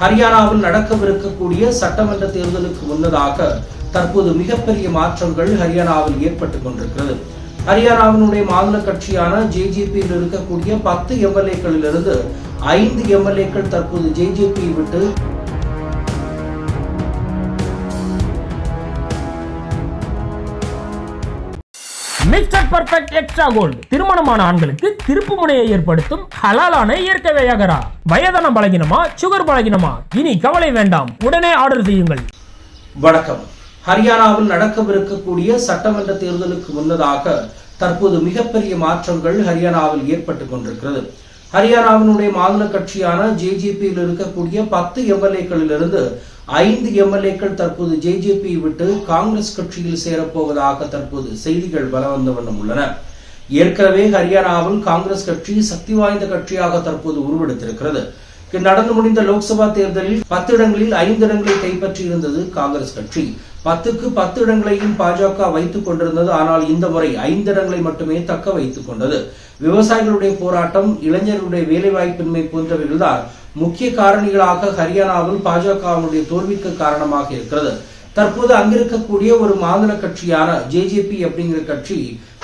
ஹரியானாவில் நடக்கவிருக்கக்கூடிய சட்டமன்ற தேர்தலுக்கு முன்னதாக தற்போது மிகப்பெரிய மாற்றங்கள் ஹரியானாவில் ஏற்பட்டுக் கொண்டிருக்கிறது. ஹரியானாவினுடைய மாநில கட்சியான ஜேஜேபியில் இருக்கக்கூடிய பத்து எம்எல்ஏக்களிலிருந்து ஐந்து எம்எல்ஏக்கள் தற்போது ஜேஜேபியை விட்டு மிஸ்டர் பர்ஃபெக்ட் எக்ஸ்ட்ரா கோல்டு. திருமணமான ஆண்களுக்கு திருப்பு முனையை ஏற்படுத்தும் ஹலாலான இயற்கை வையகரா. வயதனம் பலகினமா சுகர் பலகினமா? இனி கவலை வேண்டாம். உடனே ஆர்டர் செய்யுங்கள். வணக்கம். ஹரியானாவில் நடக்கவிருக்கக்கூடிய சட்டமன்ற தேர்தலுக்கு முன்னதாக தற்போது மிகப்பெரிய மாற்றங்கள் ஹரியானாவில் ஏற்பட்டுக் கொண்டிருக்கிறது. ஹரியானாவினுடைய மாநில கட்சியான ஜேஜேபியில் இருக்கக்கூடிய பத்து எம்எல்ஏக்களிலிருந்து ஐந்து எம்எல்ஏக்கள் தற்போது ஜேஜேபி விட்டு காங்கிரஸ் கட்சியில் சேரப்போவதாக தற்போது செய்திகள் பல வந்த வண்ணம் உள்ளன. ஏற்கனவே ஹரியானாவில் காங்கிரஸ் கட்சி சக்தி வாய்ந்த கட்சியாக தற்போது உருவெடுத்திருக்கிறது. நடந்து முடிந்த லோக்சபா தேர்தலில் பத்து இடங்களில் ஐந்து இடங்களை கைப்பற்றியிருந்தது காங்கிரஸ் கட்சி. பத்துக்கு பத்து இடங்களையும் பாஜக வைத்துக் கொண்டிருந்தது. ஆனால் இந்த முறை ஐந்து இடங்களை மட்டுமே தக்க வைத்துக் கொண்டது. விவசாயிகளுடைய போராட்டம் இளைஞர்களுடைய வேலைவாய்ப்பின்மை போன்றவைகள்தான் முக்கிய காரணிகளாக ஹரியானாவில் பாஜகவினுடைய தோல்விக்கு காரணமாக இருக்கிறது. தற்போது அங்கிருக்கக்கூடிய ஒரு மாநில கட்சியான ஜேஜேபி அப்படிங்கிற கட்சி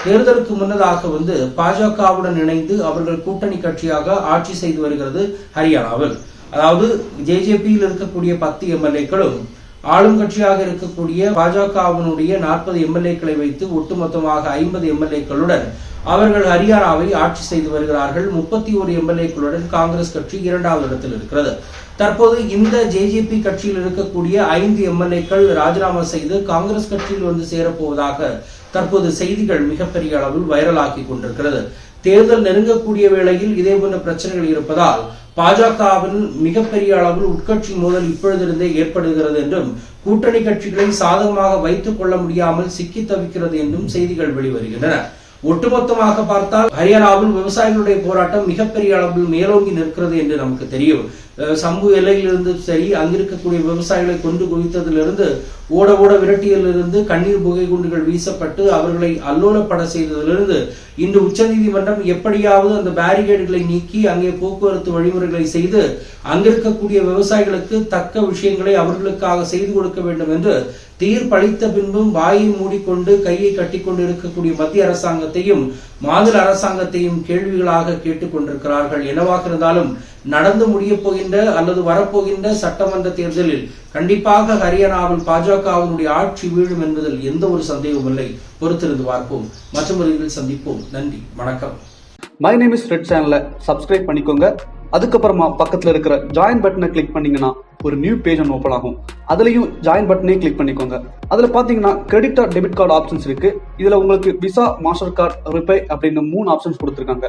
தேர்தலுக்கு முன்னதாக வந்து பாஜகவுடன் இணைந்து அவர்கள் கூட்டணி கட்சியாக ஆட்சி செய்து வருகிறது ஹரியானாவில். அதாவது ஜேஜேபியில் இருக்கக்கூடிய பத்து எம்எல்ஏக்களும் ஆளும் கட்சியாக இருக்கக்கூடிய பாஜகவினுடைய நாற்பது எம்எல்ஏக்களை வைத்து ஒட்டுமொத்தமாக ஐம்பது எம்எல்ஏக்களுடன் அவர்கள் ஹரியானாவை ஆட்சி செய்து வருகிறார்கள். முப்பத்தி ஒரு எம்எல்ஏக்களுடன் காங்கிரஸ் கட்சி இரண்டாவது இடத்தில் இருக்கிறது. தற்போது இந்த ஜேஜேபி கட்சியில் இருக்கக்கூடிய ஐந்து எம்எல்ஏக்கள் ராஜினாமா செய்து காங்கிரஸ் கட்சியில் வந்து சேரப்போவதாக தற்போது செய்திகள் மிகப்பெரிய அளவில் வைரலாக்கி கொண்டிருக்கிறது. தேர்தல் நெருங்கக்கூடிய வேளையில் இதே போன்ற பிரச்சனைகள் இருப்பதால் பாஜகவின் மிகப்பெரிய அளவில் உட்கட்சி மோதல் இப்பொழுதிருந்தே ஏற்படுகிறது என்றும் கூட்டணி கட்சிகளை சாதகமாக வைத்துக் கொள்ள முடியாமல் சிக்கி தவிக்கிறது என்றும் செய்திகள் வெளிவருகின்றன. ஒட்டுமொத்தமாக பார்த்தால் ஹரியானாவில் விவசாயிகளுடைய போராட்டம் மிகப்பெரிய அளவில் மேலோங்கி நிற்கிறது என்று நமக்கு தெரியும். அஹ் சம்பு எல்லையிலிருந்து சரி அங்கிருக்கக்கூடிய விவசாயிகளை கொண்டு குவித்ததிலிருந்து ஓட ஓட விரட்டியிலிருந்து கண்ணீர் புகை குண்டுகள் வீசப்பட்டு அவர்களை அல்லோலப்பட செய்ததிலிருந்து இன்று உச்சநீதிமன்றம் எப்படியாவது அந்த பேரிகேடுகளை நீக்கி அங்கே போக்குவரத்து வழிமுறைகளை செய்து அங்கிருக்கக்கூடிய விவசாயிகளுக்கு தக்க விஷயங்களை அவர்களுக்காக செய்து கொடுக்க வேண்டும் என்று தீர்ப்பளித்த பின்பும் வாயை மூடிக்கொண்டு கையை கட்டிக்கொண்டு இருக்கக்கூடிய மத்திய அரசாங்கத்தையும் மாநில அரசாங்கத்தையும் கேள்விகளாக கேட்டுக்கொண்டிருக்கிறார்கள். என்னவாக இருந்தாலும் நடந்து முடிய போகின்ற அல்லது வரப்போகின்ற சட்டமன்ற தேர்தலில் கண்டிப்பாக ஹரியானாவில் பாஜகவினுடைய ஆட்சி வீழும் என்பதில் எந்த ஒரு சந்தேகமும் இல்லை. பொறுத்திருந்து பார்ப்போம். மற்றொரு சந்திப்போம். நன்றி. வணக்கம். மை நேம் இஸ் ரெட் சேனலை சப்ஸ்கிரைப் பண்ணிக்கோங்க. அதுக்கப்புறமா பக்கத்தில் இருக்கிற ஜாயின் பட்டனை கிளிக் பண்ணீங்கன்னா ஒரு நியூ பேஜ் ஒன்று ஓப்பன் ஆகும். அதுலேயும் ஜாயின் பட்டனே கிளிக் பண்ணிக்கோங்க. அதில் பார்த்தீங்கன்னா credit or debit card options இருக்கு. இதில் உங்களுக்கு விசா மாஸ்டர் கார்டு ரிப்பே அப்படின்னு மூணு ஆப்ஷன்ஸ் கொடுத்துருக்காங்க.